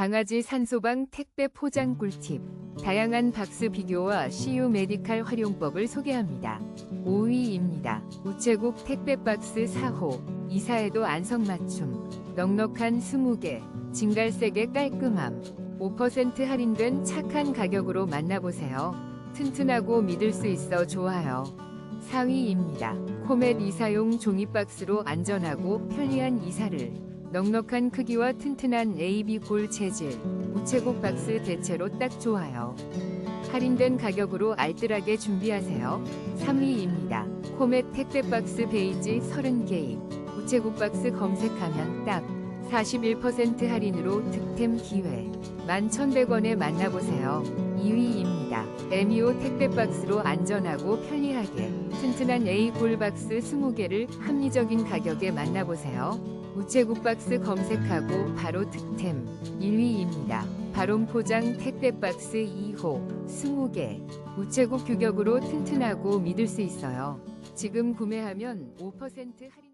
강아지 산소방 택배 포장 꿀팁. 다양한 박스 비교와 CU 메디칼 활용법을 소개합니다. 5위입니다. 우체국 택배 박스 4호. 이사에도 안성맞춤. 넉넉한 20개. 진갈색의 깔끔함. 5% 할인된 착한 가격으로 만나보세요. 튼튼하고 믿을 수 있어 좋아요. 4위입니다. 코멧 이사용 종이 박스로 안전하고 편리한 이사를. 넉넉한 크기와 튼튼한 AB 골 재질. 우체국 박스 대체로 딱 좋아요. 할인된 가격으로 알뜰하게 준비하세요. 3위입니다. 코멧 택배 박스 베이지 30개입. 우체국 박스 검색하면 딱 41% 할인으로 득템 기회. 11,100원에 만나보세요. 2위입니다. 에미오 택배 박스로 안전하고 편리하게 튼튼한 A 골박스 20개를 합리적인 가격에 만나보세요. 우체국 박스 검색하고 바로 득템 1위입니다. 바론 포장 택배 박스 2호 20개 우체국 규격으로 튼튼하고 믿을 수 있어요. 지금 구매하면 5% 할인